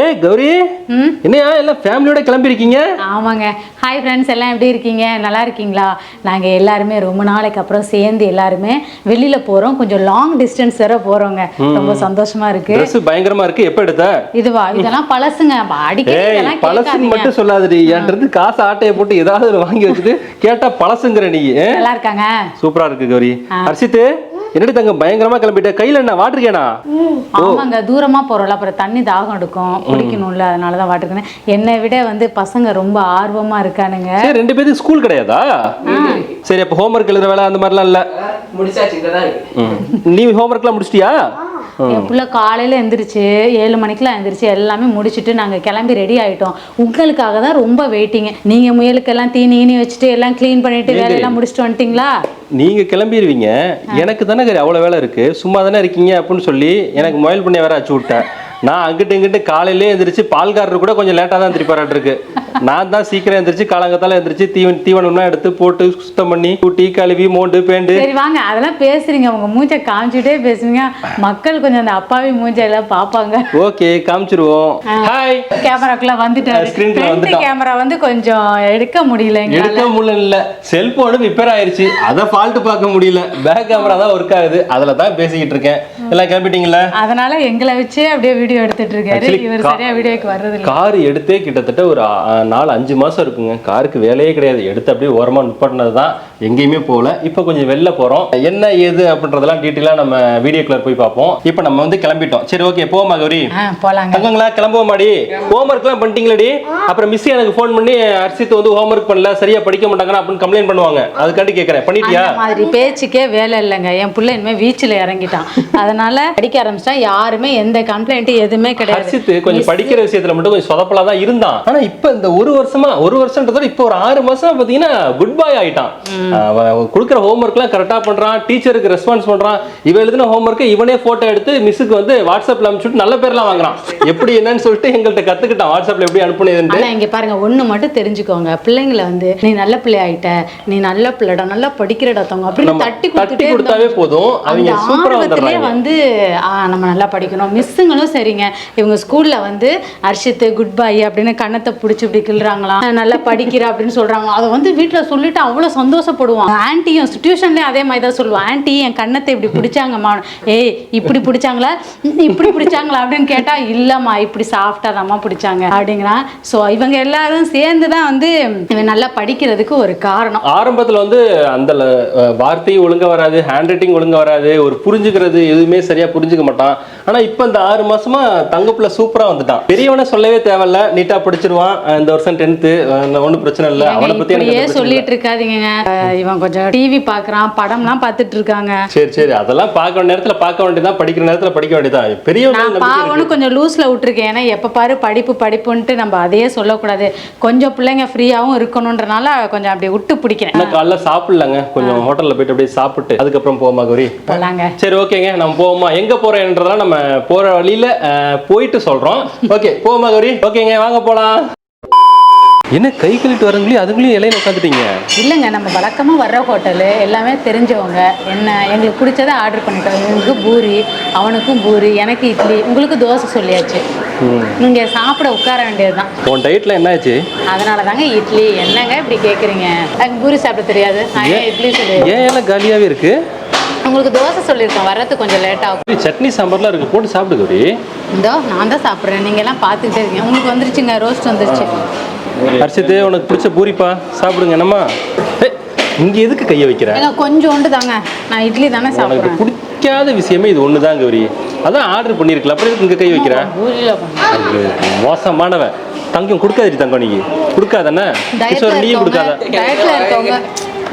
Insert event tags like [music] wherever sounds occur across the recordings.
ஏய் கௌரி என்னையா எல்லாம் ஃபேமிலியோட கிளம்பியிருக்கீங்க? ஆமாங்க. ஹாய் ஃப்ரெண்ட்ஸ் எல்லாம் எப்படி இருக்கீங்க? நல்லா இருக்கீங்களா? நாங்கள் எல்லாருமே ரொம்ப நாளைக்கு அப்புறம் சேர்ந்து எல்லாருமே வெளியில போகிறோம் கொஞ்சம் லாங் டிஸ்டன்ஸ் வர போகிறோங்க ரொம்ப சந்தோஷமா இருக்கு. ட்ரெஸ் பயங்கரமா இருக்கு. எப்ப எடுத்த? இதுவா? இதெல்லாம் பழசுங்க. அப்ப அடிக்கடி ஏய் இதெல்லாம் பழசுன்னு கேட்காதீங்க. மட்டும் சொல்லாதடி. என்கிட்ட காசு ஆட்டையை போட்டு ஏதாவது வாங்கி வச்சுட்டு கேட்டா பழசுங்கிற நீ ஏ? நல்லா இருக்காங்க. சூப்பரா இருக்கு கௌரி. ஹர்ஷித்து என்னடி தங்க பயங்கரமா கிளம்பிட்ட? கையில என்ன வாட்டர் கேனா? ஆமாங்க தூரமா போறோம்ல அப்புறம் தண்ணி தாகம் எடுக்கும். குடிக்கணும்ல அதனால தான் வாட்டுருக்கேன் என்னை விட வந்து பசங்க ரொம்ப ஆர்வமா இருக்கானுங்க. சரி ரெண்டு பேருக்கு ஸ்கூல் கிடையாதா? சரி அப்ப ஹோம்ஒர்க் எழுதுற வேலை அந்த மாதிரிலாம் இல்ல. நீ ஹோம்ஒர்க்லாம் முடிச்சிட்டியா? என் புள்ள காலையில எந்திரிச்சு ஏழு மணிக்கெல்லாம் எந்திரிச்சு எல்லாமே முடிச்சுட்டு நாங்க கிளம்பி ரெடி ஆயிட்டோம். உங்களுக்காக தான் ரொம்ப வெயிட்டிங் நீங்க முயலுக்கெல்லாம் தீனி வச்சுட்டு எல்லாம் க்ளீன் பண்ணிட்டு வேலையெல்லாம் முடிச்சுட்டு வந்துட்டீங்களா? நீங்க கிளம்பிடுவீங்க எனக்கு தானே கறி அவ்வளவு வேலை இருக்கு. சும்மா தானே இருக்கீங்க அப்படின்னு சொல்லி எனக்கு மொபைல் பண்ணி வேற அச்சு விட்டேன். நான் அங்கிட்டு இங்கிட்டு காலையிலே எந்திரிச்சு பால்காரர் கூட கொஞ்சம் லேட்டாக தான் திருப்பாராட்டு இருக்கு. நான் தான் சீக்கிரம் எந்திரிச்சு காலங்கத்தால எந்திரிச்சு தீவன் தீவனம்லாம் எடுத்து போட்டு சுத்தம் பண்ணி கூட்டி கழுவி மோண்டு பேண்டு. சரி வாங்க. அதெல்லாம் பேசுறீங்க. உங்க மூஞ்ச காமிச்சுட்டே பேசுவீங்க. மக்கள் கொஞ்சம் அந்த அப்பாவி மூஞ்ச எல்லாம் பார்ப்பாங்க. ஓகே காமிச்சிருவோம். ஹாய் கேமராக்குள்ள வந்துட்டாரு. Screen குள்ள ஃப்ரண்ட் வந்துட்டான். கேமரா வந்து கொஞ்சம் எடுக்க முடியல எடுக்க முடியல. இல்ல செல்போனு ரிப்பேர் ஆயிருச்சு. அதை ஃபால்ட் பார்க்க முடியல. பேக் கேமரா தான் ஒர்க் ஆகுது. அதுல தான் பேசிக்கிட்டு இருக்கேன். எல்லாம் கிளம்பிட்டீங்களா அதனால எங்களை வச்சே அப்படியே வீடியோ எடுத்துட்டு இருக்காரு. இவர் சரியா வீடியோக்கு வர்றது இல்ல. கார் எடுத்தே கிட்டத்தட்ட ஒரு நாலு அஞ்சு மாசம் இருக்குங்க. காருக்கு வேலையே கிடையாது. எடுத்து அப்படியே ஓரமா நிப்பாட்டினது தான் எங்கேயுமே போகல. இப்போ கொஞ்சம் வெளில போறோம். என்ன ஏது அப்படின்றதெல்லாம் டீட்டெயிலாக நம்ம வீடியோக்குள்ள போய் பார்ப்போம். இப்போ நம்ம வந்து கிளம்பிட்டோம். சரி ஓகே போமா கௌரி போலாங்க. தங்கங்களா கிளம்புவோமாடி? ஹோம்ஒர்க்லாம் பண்ணிட்டீங்களாடி? அப்புறம் மிஸ் எனக்கு ஃபோன் பண்ணி ஹர்ஷித் வந்து ஹோம்ஒர்க் பண்ணல சரியா படிக்க மாட்டாங்கன்னு அப்படின்னு கம்ப்ளைண்ட் பண்ணுவாங்க. அதுக்காண்டி கேட்குறேன் பண்ணிட்டியா? மாதிரி பேச்சுக்கே வேலை இல்லைங்க. என் புள்ள இனிமே வீச்சில் இறங்கிட்டான். அதனால படிக்க ஆரம்பிச்சிட்டா யாருமே எந்த கம்ப்ளைண்ட் எதுவுமே கிடையாது. கொஞ்சம் படிக்கிற விஷயத்துல மட்டும் கொஞ்சம் சொதப்பலா தான் இருந்தான். ஆனா இப்ப இந்த ஒரு வருஷமா ஒரு வருஷம்ன்றதோட இப்போ ஒரு ஆறு மாசம் பாத்தீங்கன்னா குட் பாய் ஆயிட்டான் கொடுக்குற ஹோம்ஒர்க் எல்லாம் கரெக்டா பண்றான் டீச்சருக்கு ரெஸ்பான்ஸ் பண்றான். இவன் எழுதின ஹோம்ஒர்க்கை இவனே போட்டோ எடுத்து மிஸ்ஸுக்கு வந்து வாட்ஸ்அப்ல அனுப்பிச்சுட்டு நல்ல பேர்லாம் வாங்குறான். எப்படி என்னன்னு சொல்லிட்டு எங்கள்கிட்ட கத்துக்கிட்டான். வாட்ஸ்அப்ல எப்படி அனுப்புனதுன்ட்டு. ஆனா இங்க பாருங்க ஒண்ணு மட்டும் தெரிஞ்சுக்கோங்க. பிள்ளைங்களை வந்து நீ நல்ல பிள்ளை ஆயிட்ட. நீ நல்ல பிள்ளைடா நல்லா படிக்கிறடா தவங்க அப்படின்னு தட்டி தட்டி கொடுத்தாவே. போதும். அவங்க சூப்பரா வந்துடுறாங்க. வந்து நம்ம நல்லா படிக்கணும். மிஸ்ஸுங்களும் சரிங்க. இவங்க ஸ்கூல்ல வந்து அர்ஷித்து குட் பை அப்படின்னு கண்ணத்தை பிடிச்சி இப்படி கிள்றாங்களாம் நல்லா படிக்கிற அப்படின்னு சொல்கிறாங்க அதை வந்து வீட்ல சொல்லிட்டு அவ்வளவு சந்தோஷப்படுவான். ஆன்ட்டியும் டியூஷன்லயும் அதே மாதிரி தான் சொல்லுவான். ஆன்ட்டி என் கண்ணத்தை இப்படி பிடிச்சாங்கம்மா. ஏய் இப்படி பிடிச்சாங்களா? இப்படி பிடிச்சாங்களா? அப்படின்னு கேட்டா இல்லைம்மா இப்படி சாஃப்டாக தாம்மா பிடிச்சாங்க. அப்படிங்கிறான். ஸோ இவங்க எல்லாரும் சேர்ந்து தான் வந்து இவன் நல்லா படிக்கிறதுக்கு ஒரு காரணம். ஆரம்பத்துல வந்து அந்த வார்த்தையும் ஒழுங்கா வராது ஹேண்ட் ரைட்டிங் ஒழுங்காக வராது ஒரு புரிஞ்சுக்கிறது எதுவுமே சரியா புரிஞ்சுக்க மாட்டான். ஆனா இப்ப இந்த ஆறு மாசமா தங்கப்புல சூப்பரா வந்துட்டான். பெரியவனை சொல்லவே தேவையில்ல. நீட்டா படிச்சிருவான். இந்த வருஷம் டென்த்து ஒன்றும் பிரச்சனை இல்லை. அவனை பத்தி எனக்கு. சொல்லிட்டு இருக்காதீங்க இவன் கொஞ்சம் டிவி பாக்குறான். படம்லாம் பார்த்துட்டு இருக்காங்க சரி சரி. அதெல்லாம் பார்க்க வேண்டிய நேரத்துல பார்க்க வேண்டியதான் படிக்கிற நேரத்துல படிக்க வேண்டியதான் இருக்கு. பாவனும் கொஞ்சம் லூஸ்ல விட்டுருக்கேன். ஏன்னா எப்ப பாரு படிப்பு படிப்புன்ட்டு நம்ம அதையே சொல்லக்கூடாது. கொஞ்சம் பிள்ளைங்க ஃப்ரீயாவும் இருக்கணுன்றனால கொஞ்சம் அப்படி விட்டு பிடிக்கிறேன். காலைல சாப்பிடலங்க. கொஞ்சம் ஹோட்டல்ல போயிட்டு அப்படியே சாப்பிட்டு அதுக்கப்புறம் போமா கௌரி. சரி ஓகேங்க. நம்ம போவோமா? எங்க போறேன்றதெல்லாம் நம்ம போற வழியில போயிட்டு சொல்றோம். ஓகே போமா கௌரி? ஓகேங்க வாங்க போலாம். என்ன கை கழுவிட்டு வரங்களே அதுங்களையும் இலையில உட்காந்துட்டீங்க? இல்லைங்க நம்ம வழக்கமாக வர்ற ஹோட்டலு எல்லாமே தெரிஞ்சவங்க. என்ன எங்களுக்கு பிடிச்சதை ஆர்டர் பண்ணிட்டோம். இவனுக்கு பூரி அவனுக்கும் பூரி எனக்கு இட்லி உங்களுக்கு தோசை சொல்லியாச்சு. நீங்கள் சாப்பிட உட்கார வேண்டியது தான் உன் டயட்ல என்ன ஆச்சு அதனால தாங்க இட்லி. என்னங்க இப்படி கேட்குறீங்க எனக்கு பூரி சாப்பிட தெரியாது. இட்லி சொல்லி ஏன் எல்லாம் காலியாவே இருக்கு? உங்களுக்கு தோசை சொல்லியிருக்கேன் வர்றதுக்கு கொஞ்சம் லேட் ஆகும். சட்னி சாம்பார்லாம் இருக்கு போட்டு சாப்பிடு கௌரி. இதோ நான் தான் சாப்பிட்றேன். நீங்கள் எல்லாம் பார்த்துக்கிட்டே இருக்கீங்க. உங்களுக்கு வந்துருச்சுங்க ரோஸ்ட் வந்துருச்சு. ஹர்ஷித்து உனக்கு பிடிச்ச பூரிப்பா? சாப்பிடுங்க என்னம்மா? இங்க எதுக்கு கையை வைக்கிற? கொஞ்சோண்டு தாங்க. நான் இட்லி தானே சாப்பிட்றேன். பிடிக்காத விஷயமே இது ஒண்ணுதான் கௌரி. அதான் ஆர்டர் பண்ணிருக்கலாம் அப்புறம் எதுக்கு இங்க கை வைக்கிற? பூரியில் கொஞ்சம் அது மோசமானவன். தங்கம் கொடுக்காதடி தங்கம் நீங்க கொடுக்காதானே நீயும் கொடுக்காத.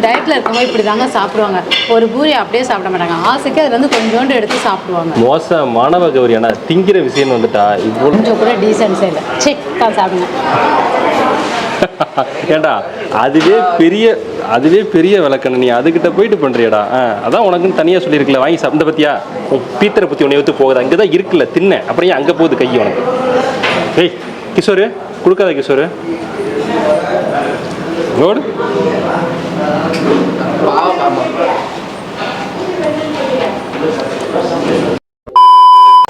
டயட்ல இருக்கவங்க இப்படி தாங்க சாப்பிடுவாங்க. ஒரு பூரி அப்படியே சாப்பிட மாட்டாங்க. ஆசைக்கு அதுல இருந்து கொஞ்சோண்டு எடுத்து சாப்பிடுவாங்க. மோசமானவ கௌரி ஆனா திங்கிற விஷயம் வந்துட்டா இவ்வளவு கொஞ்சம் கூட டீசன்ஸே இல்லை. சே தான் சாப்பிடுங்க. [laughs] ஏண்டா அதுவே பெரிய அதுவே பெரிய விளக்கணு நீ அதுகிட்ட போயிட்டு பண்றியடா. ஆ, அதான் உனக்குன்னு தனியா சொல்லியிருக்கல வாங்கி சாப்பிட்ட பத்தியா? உன் பீத்தரை பத்தி உன்னை எடுத்து போகுது. அங்கே தான் இருக்குல்ல தின்ன. அப்புறம் அங்கே போகுது கை உனக்கு? ஏய் கிஷோரு கொடுக்காத கிஷோரு. ஓடு Đánh.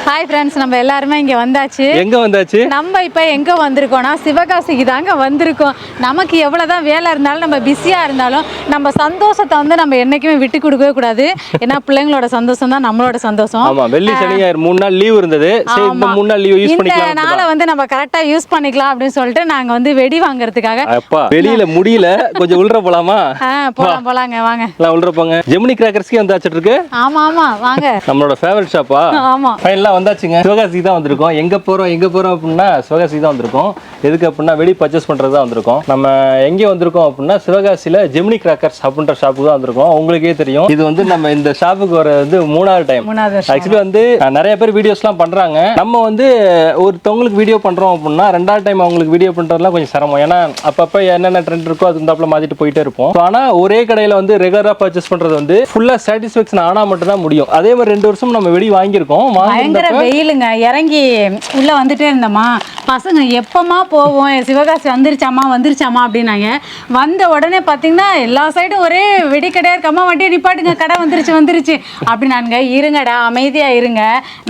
ஹாய் ஃப்ரெண்ட்ஸ் நம்ம எல்லாருமே இங்க வந்தாச்சு. எங்க வந்தாச்சு? நம்ம இப்போ எங்கே வந்திருக்கோம்னா சிவகாசிக்கு தாங்க வந்திருக்கோம். நமக்கு எவ்வளோதான் வேலை இருந்தாலும் நம்ம பிஸியாக இருந்தாலும் நம்ம சந்தோஷத்தை வந்து நம்ம என்றைக்குமே விட்டு கொடுக்கவே கூடாது. ஏன்னா பிள்ளைங்களோட சந்தோஷம் தான் நம்மளோட சந்தோஷம். ஆமா வெள்ளி சனி ஞாயிறு மூணு நாள் லீவ் இருந்தது. சரி இந்த. மூணு நாள் லீவ் யூஸ் இந்த பண்ணிக்கலாம் நாளை வந்து நம்ம கரெக்டாக யூஸ் பண்ணிக்கலாம் அப்படின்னு சொல்லிட்டு நாங்கள் வந்து வெடி வாங்குறதுக்காக அப்பா வெளியில முடியல. கொஞ்சம் உள்ற போலாமா? ஆ போலாம் போலாங்க வாங்க. எல்லாம் உள்ற போங்க. ஜெமினி கிராக்கர்ஸ்க்கே வந்தாச்சுட்டு இருக்கு. ஆமா ஆமா வாங்க. நம்மளோட ஃபேவரட் ஷாப்பா ஆமா. ஃபைனலாக வந்தாச்சுங்க. சிவகாசிக்கு தான் வந்திருக்கோம். எங்க போறோம் எங்க போறோம் அப்படின்னா சிவகாசிக்கு தான் வந்திருக்கோம். எதுக்கு அப்படின்னா வெடி பர்ச்சேஸ் பண்றது தான் வந்திருக்கோம். நம்ம எங்கே வந்திருக்கோம் அப்படின்னா சிவகாசியில ஜெமினி கிராக்கர்ஸ் அப்படின்ற ஷாப்புக்கு தான் வந்திருக்கோம். உங்களுக்கே தெரியும். இது வந்து நம்ம இந்த ஷாப்புக்கு வர வந்து மூணாவது டைம் ஆக்சுவலி வந்து நிறைய பேர் வீடியோஸ்லாம் பண்றாங்க. நம்ம வந்து ஒருத்தவங்களுக்கு வீடியோ பண்றோம் அப்படின்னா ரெண்டாவது டைம் அவங்களுக்கு வீடியோ பண்றதுலாம் கொஞ்சம் சிரமம். ஏன்னா அப்பப்ப என்னென்ன ட்ரெண்ட் இருக்கோ அதுக்கு தந்தாப்புல மாத்திட்டு போயிட்டே இருப்போம். So, ஆனா ஒரே கடையில வந்து ரெகுலரா பர்ச்சேஸ் பண்றது வந்து ஃபுல்லா சாட்டிஸ்ஃபேக்ஷன் ஆனா மட்டும் தான் முடியும். அதே மாதிரி ரெண்டு வருஷம் நம்ம வெடி வாங்கியிருக்கோம். பயங்கர வாங்கியிருந்தப்ப வெயிலுங்க இறங்கி உள்ள வந்துட்டே இருந்தோமா பசங்க எப்பமா போவோம்? சிவகாசி வந்துருச்சாமா வந்துருச்சாமா அப்படின்னாங்க. வந்த உடனே பார்த்தீங்கன்னா எல்லா சைடும் ஒரே வெடிக்கடையா இருக்கம்மா வண்டியை நிப்பாட்டுங்க. கடை வந்துருச்சு வந்துருச்சு. அப்படின்னானுங்க இருங்கடா அமைதியா இருங்க.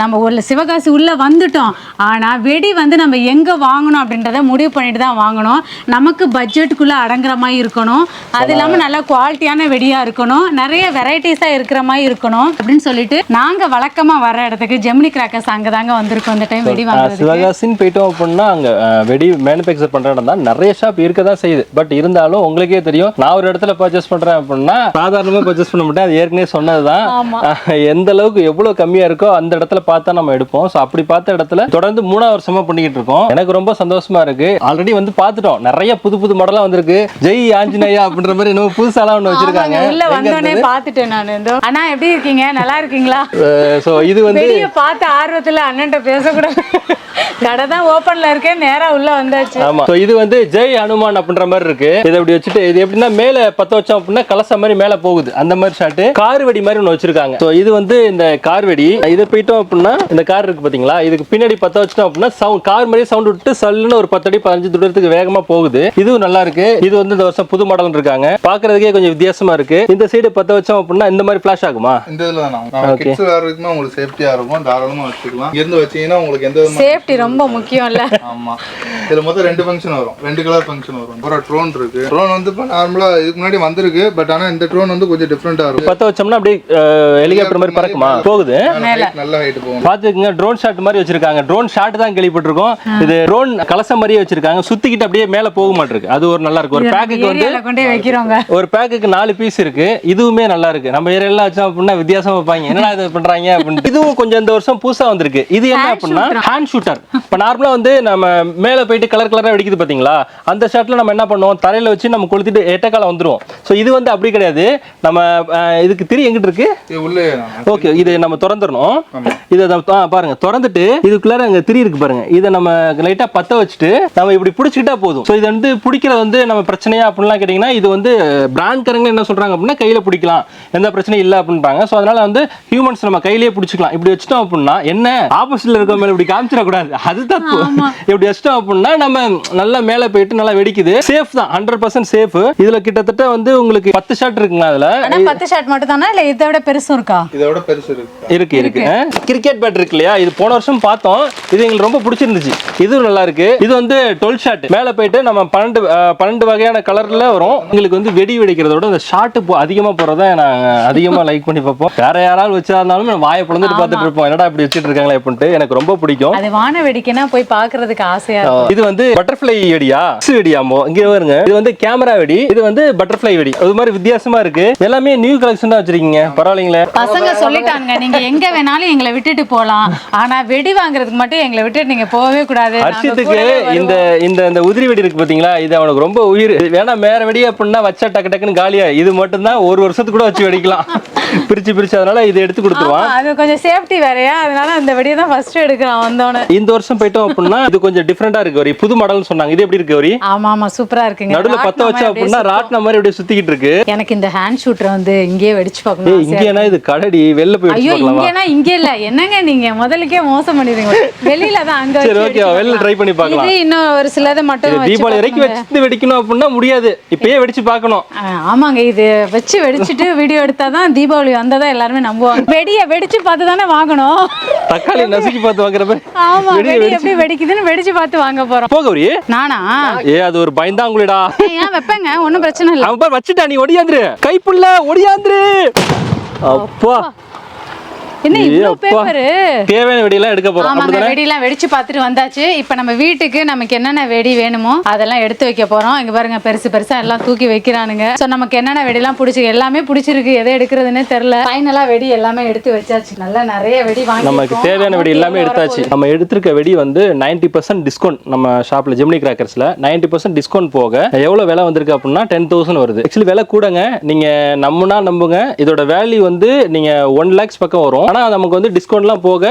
நம்ம ஒரு சிவகாசி உள்ள வந்துட்டோம். ஆனா வெடி வந்து நம்ம எங்க வாங்கணும் அப்படின்றத முடிவு பண்ணிட்டு தான் வாங்கணும். நமக்கு பட்ஜெட்டுக்குள்ள அடங்குற மாதிரி இருக்கணும். அது இல்லாம நல்ல குவாலிட்டியான வெடியா இருக்கணும். நிறைய வெரைட்டிஸா இருக்கிற மாதிரி இருக்கணும் அப்படின்னு சொல்லிட்டு நாங்க வழக்கமா வர இடத்துக்கு ஜெமினி கிராக்கர்ஸ் அங்க தாங்க வந்திருக்கோம். இந்த டைம் வெடி வாங்குறதுக்கு. சிவகாசின்னு போயிட்டோம் அப்படின்னா அங்க வெடி மேனுஃபேக்சர் பண்ற இடம் தான். நிறைய ஷாப் இருக்க தான் செய்யுது. பட் இருந்தாலும் உங்களுக்கே தெரியும் நான் ஒரு இடத்துல பர்ச்சேஸ் பண்றேன் அப்படின்னா சாதாரணமா பர்ச்சேஸ் பண்ண மாட்டேன். அது ஏற்கனவே சொன்னதுதான் ஆமா. ஆஹ், எந்த அளவுக்கு எவ்வளவு கம்மியா இருக்கோ அந்த இடத்துல பார்த்தா நம்ம எடுப்போம். ஸோ அப்படி பார்த்த இடத்துல தொடர்ந்து மூணாவது வருஷமா பண்ணிக்கிட்டு இருக்கோம். எனக்கு ரொம்ப சந்தோஷமா இருக்கு. ஆல்ரெடி வந்து பார்த்துட்டோம். நிறைய புது புது மாடலா வந்திருக்கு. ஜெய் ஆஞ்சநேயா அப்படின்ற மாதிரி இன்னும் புதுசாலாம் ஒன்று வச்சிருக்காங்க. உள்ள வந்தோடனே இருந்தது? பாத்துட்டேன் நான். அண்ணா எப்படி இருக்கீங்க? நல்லா இருக்கீங்களா? ஸோ இது வந்து பார்த்த ஆர்வத்துல அண்ணன்ட்ட பேசக்கூடாது. கடை தான் ஓப்பன்ல இருக்கேன் நேரா உள்ள வந்தாச்சு. ஆமா. So இது வந்து ஜெய் ஹனுமான் அப்படின்ற மாதிரி இருக்கு. இதை இப்படி வச்சுட்டு இது எப்படின்னா மேல பத்த வச்சோம் அப்படின்னா கலசம் மாதிரி மேல போகுது. அந்த மாதிரி ஷாட் கார் வெடி மாதிரி ஒன்று வச்சிருக்காங்க. ஸோ இது வந்து இந்த கார் வெடி. இதை போயிட்டோம் அப்படின்னா இந்த கார் இருக்கு பாத்தீங்களா? இதுக்கு பின்னாடி பத்த வச்சிட்டோம் அப்படின்னா சவுண்ட் கார் மாதிரி சவுண்ட் விட்டு சல்லுன்னு ஒரு பத்தடி பதினஞ்சு தூரத்துக்கு வேகமா போகுது. இதுவும் நல்லா இருக்கு. இது வந்து இந்த வருஷம் புது மாடல் இருக்காங்க. பாக்குறதுக்கே கொஞ்சம் வித்தியாசமா இருக்கு. இந்த சைடு பத்த வச்சோம் அப்படின்னா இந்த மாதிரி ஃபிளாஷ் ஆகுமா? இந்த இதுல உங்களுக்கு சேஃப்டியா இருக்கும். தாராளமா வச்சுக்கலாம் இருந்து வச்சீங்கன்னா உங்களுக்கு எந்த சேஃப்டி ரொம்ப முக்கியம் இல்ல ஆமா. இதுல மொத்தம் ரெண்டு ஃபங்க்ஷன் வரும். ரெண்டு கலர் ஃபங்க்ஷன் வரும். அப்புறம் ட்ரோன் இருக்கு. ட்ரோன் வந்து இப்போ நார்மலா இதுக்கு முன்னாடி வந்திருக்கு பட் ஆனா இந்த ட்ரோன் வந்து கொஞ்சம் டிஃப்ரெண்டா இருக்கும். பத்த வச்சோம்னா அப்படியே ஹெலிகாப்டர் மாதிரி பறக்குமா? போகுது. நல்ல ஹைட் போகும். பாத்துக்கங்க ட்ரோன் ஷாட் மாதிரி வச்சிருக்காங்க. ட்ரோன் ஷாட் தான் கேள்விப்பட்டிருக்கோம். இது ட்ரோன் கலசம் மாதிரியே வச்சிருக்காங்க. சுத்திக்கிட்டு அப்படியே மேல போக மாட்டிருக்கு. அது ஒரு நல்லா இருக்கு. ஒரு பேக்குக்கு வந்து வைக்கிறோங்க ஒரு பேக்குக்கு நாலு பீஸ் இருக்கு. இதுவுமே நல்லா இருக்கு. நம்ம ஏரியால வச்சோம் அப்படின்னா வித்தியாசமா வைப்பாங்க. என்னடா இது பண்றாங்க அப்படின்னு. இதுவும் கொஞ்சம் இந்த வருஷம் புதுசா வந்திருக்கு. இது என்ன அப்படின்னா ஹேண்ட் ஷூட்டர் இப்ப நார்மலா வந்து நம்ம மேல போயிட்டு கலர் கலரா வெடிக்குது பாத்தீங்களா? அந்த ஷாட்ல நம்ம என்ன பண்ணுவோம்? தரையில வச்சு நம்ம கொளுத்திட்டு எட்டக்கால வந்துருவோம். சோ இது வந்து அப்படி கிடையாது. நம்ம இதுக்கு திரி எங்கிட்டு இருக்கு? இது உள்ளே ஓகே இது நம்ம திறந்துடணும். இதை பாருங்க. திறந்துட்டு இதுக்குள்ளார அங்க திரி இருக்கு பாருங்க. இதை நம்ம லைட்டா பத்த வச்சுட்டு நம்ம இப்படி பிடிச்சிக்கிட்டா போதும். ஸோ இது வந்து பிடிக்கிறது வந்து நம்ம பிரச்சனையா அப்படின்லாம் கேட்டிங்கன்னா இது வந்து பிராண்ட் காரங்க என்ன சொல்றாங்க அப்படின்னா கையில பிடிக்கலாம். எந்த பிரச்சனையும் இல்லை அப்படின்றாங்க ஸோ அதனால வந்து ஹியூமன்ஸ் நம்ம கையிலேயே பிடிச்சிக்கலாம். இப்படி வச்சிட்டோம் அப்படின்னா என்ன? ஆப்போசிட்ல இருக்க மேல இப்படி காமிச்சிடக்கூடாது. அது தப்பு. இப்படி வச்சிட்டோம் அப்படின்னா நம்ம நல்லா மேலே போயிட்டு நல்லா வெடிக்குது. சேஃப் தான். ஹண்ட்ரட் பர்சன்ட் சேஃப் இதுல கிட்டத்தட்ட வந்து உங்களுக்கு பத்து ஷாட் இருக்குங்களா அதுல? ஆனா பத்து ஷாட் மட்டும் தானா இல்ல இதை விட பெருசும் இருக்கா? இதை விட பெருசு இருக்கு. இருக்கு இருக்கு. கிரிக்கெட் பேட் இருக்கு இல்லையா? இது போன வருஷம் பார்த்தோம். இது எங்களுக்கு ரொம்ப பிடிச்சிருந்துச்சு. இதுவும் நல்லா இருக்கு. இது வந்து டுவெல் ஷாட் மேல போயிட்டு நம்ம பன்னெண்டு பன்னெண்டு வகையான கலர்ல வரும். எங்களுக்கு வந்து வெடி வெடிக்கிறத விட இந்த ஷாட் அதிகமா போறத நான் அதிகமா லைக் பண்ணி பார்ப்போம். வேற யாராவது வச்சிருந்தாலும் வாயை பிளந்துட்டு பார்த்துட்டு இருப்போம். என்னடா இப்படி வச்சுட்டு இருக்காங்களே அப்படின்ட்டு எனக்கு ரொம்ப பிடிக்கும். அது வான வெடிக்கைனா போய் பாக்குறதுக்கு ஆசையா இருக்கும். இது வந்து பட்டர்ஃப்ளை வெடியா? வெடியாமோ? இங்க வருங்க இது வந்து கேமரா வெடி. இது வந்து பட்டர்ஃப்ளை வெடி. அது மாதிரி வித்தியாசமா இருக்கு. எல்லாமே நியூ கலெக்ஷன் தான் வச்சிருக்கீங்க. பரவாயில்லைங்களே? பசங்க சொல்லிட்டாங்க நீங்க எங்க வேணாலும் எங்களை விட்டுட்டு போலாம். ஆனா வெடி வாங்குறதுக்கு மட்டும் எங்களை விட்டுட்டு நீங்க போகவே கூடாது. ஹர்ஷித்துக்கு. இந்த இந்த இந்த உதிரி வெடி இருக்கு பாத்தீங்களா? இது அவனுக்கு ரொம்ப உயிர். வேணா மேற வெடி அப்படின்னா வச்சா டக்கு டக்குன்னு காலியா. இது மட்டும் தான் ஒரு வருஷத்துக்கு கூட வச்சு வெடிக்கலாம். [laughs] பிரிச்சு பிரிச்சு. அதனால இதை எடுத்து கொடுத்துருவான். அது கொஞ்சம் சேஃப்டி வேறயா? அதனால அந்த வெடியை தான் ஃபர்ஸ்ட் எடுக்கிறான் வந்தோன்னு இந்த வருஷம் போயிட்டோம் அப்படின்னா இது கொஞ்சம் டிஃப்ரெண்டா இருக்கு ஒரு புது மாடல்னு சொன்னாங்க. இது எப்படி இருக்கு ஒரு ஆமா ஆமா சூப்பரா இருக்குங்க. நடுவுல பத்த வச்சா அப்படின்னா ராட்டின மாதிரி அப்படியே சுத்திக்கிட்டு இருக்கு. எனக்கு இந்த ஹேண்ட் ஷூட்டர் வந்து இங்கேயே வெடிச்சு பார்க்கணும் இங்கேனா இது கடடி வெளில போய் ஐயோ இங்கேனா இங்கே இல்ல. என்னங்க நீங்க? முதலுக்கே மோசம் பண்ணிடுறீங்க. வெளியில தான் அங்க சரி ஓகே வெளில ட்ரை பண்ணி பார்க்கலாம். இது இன்னும் ஒரு சிலதை மட்டும் தீபாவளி வரைக்கும். வச்சு வெடிக்கணும் அப்படின்னா முடியாது. இப்பயே வெடிச்சு பார்க்கணும். ஆமாங்க இது வச்சு வெடிச்சிட்டு வீடியோ எடுத்தாதான் தீபாவளி வந்ததா எல்லாருமே நம்புவாங்க. வெடிய வெடிச்சு பார்த்து தானே வாங்கணும். தக்காளி நசுக்கி பார்த்து வாங்குற மாதிரி எப்படி வெடிக்குதுன்னு வெடிச்சு பார்த்து வாங்க போறோம். போ கௌரி நானா? ஏ அது ஒரு பயந்தாங்குளிடா ஏன் வைப்பேங்க? ஒன்றும் பிரச்சனை இல்லை. அவன் வச்சுட்டா நீ ஒடியாந்துரு. கைப்புள்ள ஒடியாந்துரு. அப்பா. என்ன அப்பா. பேப்பரு? தேவையான வெடியெல்லாம் எடுக்க போறோம். ஆமாங்க வெடியெல்லாம் வெடிச்சு பார்த்துட்டு வந்தாச்சு. இப்போ நம்ம வீட்டுக்கு நமக்கு என்னென்ன வெடி வேணுமோ அதெல்லாம் எடுத்து வைக்க போறோம். இங்க பாருங்க பெருசு பெருசா எல்லாம் தூக்கி வைக்கிறானுங்க. ஸோ நமக்கு என்னென்ன வெடிலாம் பிடிச்சி எல்லாமே பிடிச்சிருக்கு. எதை எடுக்கிறதுனே தெரியல. ஃபைனலா வெடி எல்லாமே எடுத்து வச்சாச்சு. நல்லா நிறைய வெடி வாங்கி நமக்கு தேவையான வெடி எல்லாமே எடுத்தாச்சு. நம்ம எடுத்திருக்க வெடி வந்து 90% பர்சன்ட் டிஸ்கவுண்ட் நம்ம ஷாப்ல ஜெமினி கிராக்கர்ஸ்ல 90% பர்சன்ட் டிஸ்கவுண்ட் போக எவ்வளவு விலை வந்திருக்கு அப்படின்னா டென் தௌசண்ட் வருது. ஆக்சுவலி விலை கூடங்க. நீங்க நம்புனா நம்புங்க. இதோட வேல்யூ வந்து நீங்க ஒன் லேக்ஸ் பக்கம் வரும். ஆனால் நமக்கு வந்து டிஸ்கவுண்ட்லாம் போக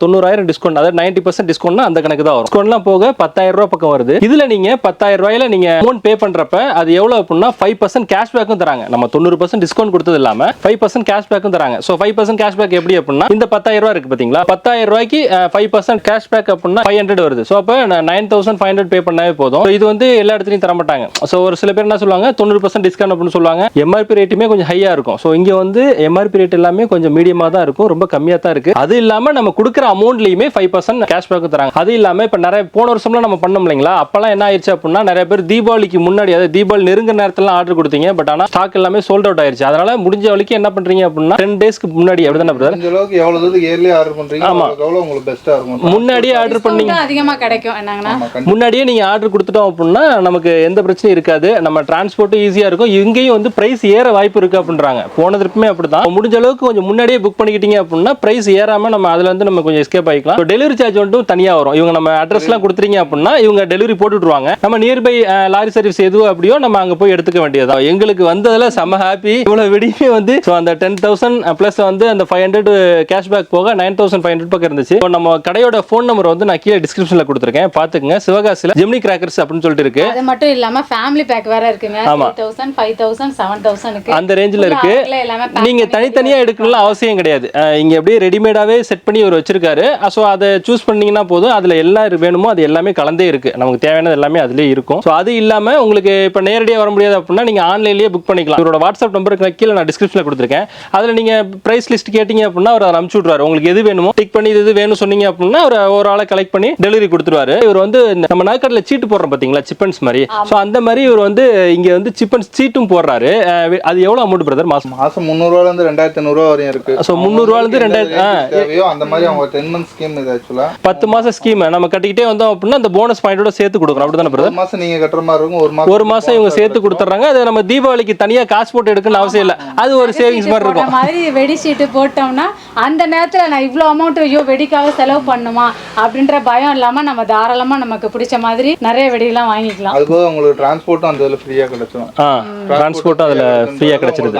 தொண்ணூறாயிரம் டிஸ்கவுண்ட் அதாவது 90% பர்சன்ட் டிஸ்கவுண்ட்னா அந்த கணக்கு தான் வரும். டிஸ்கவுண்ட்லாம் போக பத்தாயிரம் ரூபா பக்கம் வருது. இதில் நீங்கள் பத்தாயிரம் ரூபாயில நீங்கள் அமௌண்ட் பே பண்ணுறப்ப அது எவ்வளோ அப்படின்னா ஃபைவ் பர்சன்ட் கேஷ்பேக்கும் தராங்க. நம்ம தொண்ணூறு பர்சன்ட் டிஸ்கவுண்ட் கொடுத்தது இல்லாமல் ஃபைவ் பர்சன்ட் கேஷ்பேக்கும் தராங்க. ஸோ ஃபைவ் பர்சன்ட் கேஷ்பேக் எப்படி அப்படின்னா இந்த பத்தாயிரம் ரூபாய் இருக்கு பார்த்தீங்களா பத்தாயிரம் ரூபாய்க்கு ஃபைவ் பர்சன்ட் கேஷ்பேக் அப்படின்னா ஃபைவ் ஹண்ட்ரட் வருது. ஸோ அப்போ nine thousand five hundred pay பண்ணாவே போதும். இது வந்து எல்லா இடத்துலையும் தர மாட்டாங்க. ஸோ ஒரு சில பேர் என்ன சொல்லுவாங்க தொண்ணூறு பர்சன்ட் டிஸ்கவுண்ட் அப்படின்னு சொல்லுவாங்க. எம்ஆர்பி ரேட்டுமே கொஞ்சம் ஹையாக இருக்கும். ஸோ இங்கே வந்து எம்ஆர்பி ரேட் எல்லாமே கொஞ்சம் மீடியமாக தான் இருக்கும். ரொம்ப கம்மியா தான் இருக்கு. அது இல்லாம நம்ம கொடுக்குற அமௌண்ட்லயுமே ஃபைவ் பர்சன்ட் கேஷ்பேக் தராங்க. அது இல்லாம இப்ப நிறைய போன வருஷம்லாம் நம்ம பண்ணோம் இல்லைங்களா? அப்பெல்லாம் என்ன ஆயிடுச்சு அப்படின்னா நிறைய பேர் தீபாவளிக்கு முன்னாடி அதாவது தீபாவளி நெருங்குற நேரத்துல ஆர்டர் கொடுத்தீங்க. பட் ஆனா ஸ்டாக் எல்லாமே சோல்ட் அவுட் ஆயிருச்சு. அதனால முடிஞ்ச வரைக்கும் என்ன பண்றீங்க அப்படின்னா டென் டேஸ்க்கு முன்னாடி அப்படிதானே பிரதர் இந்த அளவுக்கு தூரத்துக்கு ஆர்டர் அவ்வளவுக்கு எவ்வளவு உங்களுக்கு பெஸ்டா இருக்கும். முன்னாடியே ஆர்டர் பண்ணீங்க. Discount அதிகமா கிடைக்கும் என்னங்கன்னா. முன்னாடியே நீங்க ஆர்டர் கொடுத்துட்டோம் அப்படின்னா நமக்கு எந்த பிரச்சனையும் இருக்காது. நம்ம டிரான்ஸ்போர்ட்டும் ஈஸியா இருக்கும். இங்கேயும் வந்து பிரைஸ் ஏற வாய்ப்பு இருக்கு அப்படின்றாங்க. போன திருப்புமே அப்படிதான் முடிஞ்ச அளவுக்கு கொஞ்சம் முன்னாடியே புக் பண்ணிக்கிட்டீங்க அப்படின்னா பிரைஸ் ஏறாம நம்ம அதுல இருந்து நம்ம கொஞ்சம் எஸ்கேப் ஆகிக்கலாம் டெலிவரி சார்ஜ் வந்துட்டு தனியா வரும். இவங்க நம்ம அட்ரஸ்லாம் கொடுத்துறீங்க அப்படின்னா இவங்க டெலிவரி போட்டு விட்டுருவாங்க நம்ம நியர்பை லாரி சர்வீஸ் எதுவும் அப்படியோ நம்ம அங்க போய் எடுத்துக்க வேண்டியதா எங்களுக்கு வந்ததுல செம்ம ஹாப்பி இவ்வளவு வெடியுமே வந்து ஸோ அந்த டென் தௌசண்ட் ப்ளஸ் வந்து அந்த ஃபைவ் ஹண்ட்ரட் கேஷ்பேக் போக நைன் தௌசண்ட் ஃபைவ் ஹண்ட்ரட் பக்கம் இருந்துச்சு. இப்போ நம்ம கடையோட ஃபோன் நம்பர் வந்து நான் கீழே டிஸ்கிரிப்ஷன்ல கொடுத்துருக்கேன். பாத்துக்கங்க சிவகாசியில் ஜெமினி கிராக்கர்ஸ் அப்படின்னு சொல்லிட்டு இருக்கு. அது மட்டும் இல்லாம ஃபேமிலி பேக் வேற இருக்குங்க. ஆமா. Thousand five thousand seven thousand அந்த ரேஞ்சில் இருக்கு. எல்லாமே pack நீங்க பண்ணி தனித்தனியா எடுக்கணும்னு அவசியம் கிடையாது. இங்க அப்படியே ரெடிமேடாவே செட் பண்ணி அவர் வச்சிருக்காரு. ஸோ அதை சூஸ் பண்ணீங்கன்னா போதும். அதுல எல்லாம் இரு- வேணுமோ அது எல்லாமே கலந்தே இருக்கு. நமக்கு தேவையானது எல்லாமே அதுலயே இருக்கும். ஸோ அது இல்லாம உங்களுக்கு இப்போ நேரடியாக வர முடியாது அப்படின்னா நீங்க ஆன்லைன்லயே புக் பண்ணிக்கலாம். இவரோட வாட்ஸ்அப் நம்பருக்கு கீழே நான் டிஸ்கிரிப்ஷனில் கொடுத்துருக்கேன். அதுல நீங்க பிரைஸ் லிஸ்ட் கேட்டீங்க அப்படின்னா அவர் அதை அனுப்பிச்சு விட்ருவாரு உங்களுக்கு எது வேணுமோ டிக் பண்ணி இது வேணும் சொன்னீங்க அப்படின்னா அவர் ஒரு ஆளை கலெக்ட் பண்ணி டெலிவரி கொடுத்துருவாரு. இவர் வந்து நம்ம நகைக்கடையில் சீட்டு போடுறோம் பாத்தீங்களா? சிப்பன்ஸ் மாதிரி. ஸோ அந்த மாதிரி இவர் வந்து இங்க வந்து சிப்பன்ஸ் சீட்டும் போடுறாரு. அது எவ்வளவு அமௌண்ட் பிரதர் மாசம். மாசம் முந்நூறுவால இருந்து ரெண்டாயிரத்தி ஐநூறுவா வரையும் இருக்கு. So, 300 ரூபால இருந்து ரெண்டாயிரத்தி- அந்த மாதிரி அவங்க டென் மந்த் ஸ்கீம் இது ஆக்சுவலா பத்து மாசம் ஸ்கீம் நம்ம கட்டிக்கிட்டே வந்தோம் அப்படின்னா அந்த போனஸ் பாயிண்டோட சேர்த்து கொடுக்குறோம் அப்படிதானே ஒரு பிரதர் மாசம் நீங்க கட்டுற மாதிரி இருக்கும். ஒரு மாசம் ஒரு மாசம் இவங்க சேர்த்து கொடுத்துட்றாங்க. அது நம்ம தீபாவளிக்கு தனியா காசு போட்டு எடுக்கணும்னு அவசியம் இல்லை. அது ஒரு சேவிங்ஸ் மாதிரி இருக்கும். மாதிரி வெடி சீட்டு போட்டோம்னா அந்த நேரத்துல நான் இவ்வளோ அமௌண்ட் ஐயோ வெடிக்காக செலவு பண்ணுமா? அப்படின்ற பயம் இல்லாம நம்ம தாராளமா நமக்கு பிடிச்ச மாதிரி நிறைய வெடியெல்லாம் வாங்கிக்கலாம். அது போக உங்களுக்கு டிரான்ஸ்போர்ட்டும் அந்த இதுல ஃப்ரீயா கிடைச்சிடும் ஆ டிரான்ஸ்போர்ட்டும் அதுல ஃப்ரீயா கிடைச்சிருது.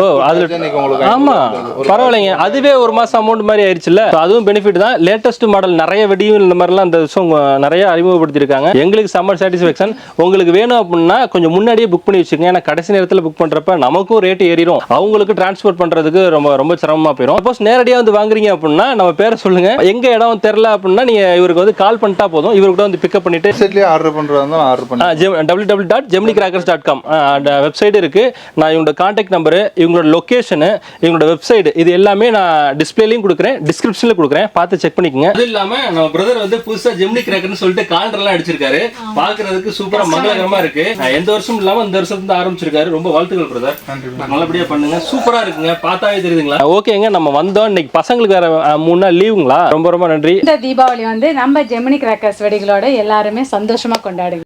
ஓ அதுல ஆமா. பரவாயில்லைங்க. அதுவே ஒரு மாசம் அமௌண்ட் மாதிரி ஆயிடுச்சுல்ல அதுவும் பெனிஃபிட் தான். லேட்டஸ்ட் மாடல் நிறைய வெடியும் இந்த மாதிரிலாம் வருஷம் உங்க- நிறைய அறிமுகப்படுத்திருக்காங்க எங்களுக்கு சம்மர் சாட்டிஸ்ஃபேக்ஷன் உங்களுக்கு வேணும் அப்படின்னா கொஞ்சம் முன்னாடியே புக் பண்ணி வச்சுக்கோங்க. ஏன்னா கடைசி நேரத்தில் புக் பண்றப்ப நமக்கும் ரேட் ஏறிடும் அவங்களுக்கு டிரான்ஸ்போர்ட் பண்றதுக்கு ரொம்ப ரொம்ப சிரமமா போயிடும் சப்போஸ் நேரடியாக வந்து வாங்குறீங்க அப்படின்னா நம்ம பேரை சொல்லுங்க. எங்க இடம் தெரில அப்படின்னா நீங்க இவருக்கு வந்து கால் பண்ணிட்டா போதும். இவரு கூட வந்து பிக்கப் பண்ணிட்டு வெப்சைட்லயே ஆர்டர் பண்றதா இருந்தாலும் ஆர்டர் பண்ணி W W dot Gemini crackers dot com அந்த வெப்சைட் இருக்கு. நான் இவங்களோட காண்டாக்ட் நம்பரு இவங்களோட லொக்கேஷனு இவங்களோட வெப்சைட் இது எல்லாமே நான் டிஸ்பிளேலையும் கொடுக்குறேன் டிஸ்கிரிப்ஷனில் கொடுக்குறேன். பார்த்து செக் பண்ணிக்கோங்க. அது இல்லாம நம்ம பிரதர் வந்து புதுசா ஜெமினி கிராக்கர்னு சொல்லிட்டு காலண்டர்லாம் அடிச்சிருக்காரு. பார்க்கிறதுக்கு சூப்பரா மங்களகரமா இருக்கு. எந்த வருஷம் இல்லாம இந்த வருஷத்துல ஆரம்பிச்சிருக்காரு. ரொம்ப வாழ்த்துக்கள் பிரதர் நல்லபடியா பண்ணுங்க. சூப்பரா இருக்குங்க. பார்த்தாவே தெரியுதுங்களா? ஓகேங்க நம்ம வந்தோம். இன்னைக்கு பசங்களுக்கு வேற மூணு நாள் லீவுங்களா ரொம்ப ரொம்ப நன்றி. இந்த தீபாவளி வந்து நம்ம ஜெமினி கிராக்கர்ஸ் வெடிகளோட எல்லாருமே சந்தோஷமா கொண்டாடுங்க.